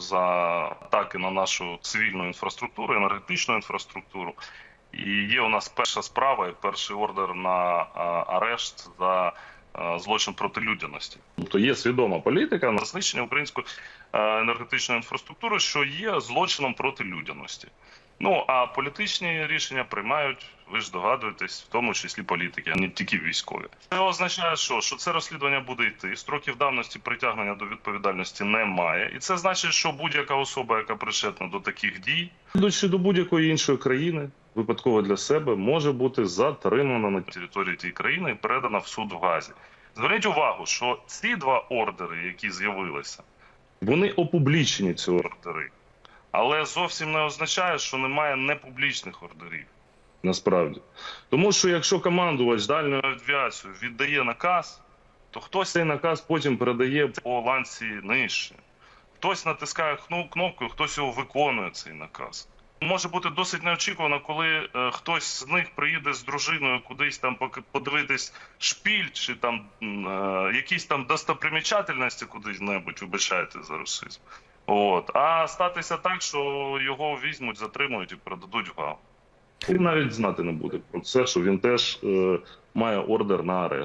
за атаки на нашу цивільну інфраструктуру, енергетичну інфраструктуру. І є у нас перша справа і перший ордер на арешт за злочин проти людяності. Тобто є свідома політика на знищення української е, енергетичної інфраструктури, що є злочином проти людяності. Ну а політичні рішення приймають, ви ж догадуєтесь, в тому числі політики, а не тільки військові. Це означає, що, що це розслідування буде йти. Строків давності притягнення до відповідальності немає, і це значить, що будь-яка особа, яка причетна до таких дій, йдучи до будь-якої іншої країни, випадково для себе, може бути затримана на території тієї країни і передана в суд в Газі. Зверніть увагу, що ці два ордери, які з'явилися, вони опублічені, ці ордери. Але зовсім не означає, що немає непублічних ордерів. Насправді. Тому що якщо командувач дальньої авіації віддає наказ, то хтось цей наказ потім передає по ланці нижче. Хтось натискає кнопку, хтось його виконує цей наказ. Може бути досить неочікувано, коли е, хтось з них приїде з дружиною кудись там подивитись шпіль чи там е, якісь там достопримічательності кудись небудь, вибачайте за расизм. От. А статися так, що його візьмуть, затримують і передадуть в ГАУ. Він навіть знати не буде про це, що він теж е, має ордер на арешт.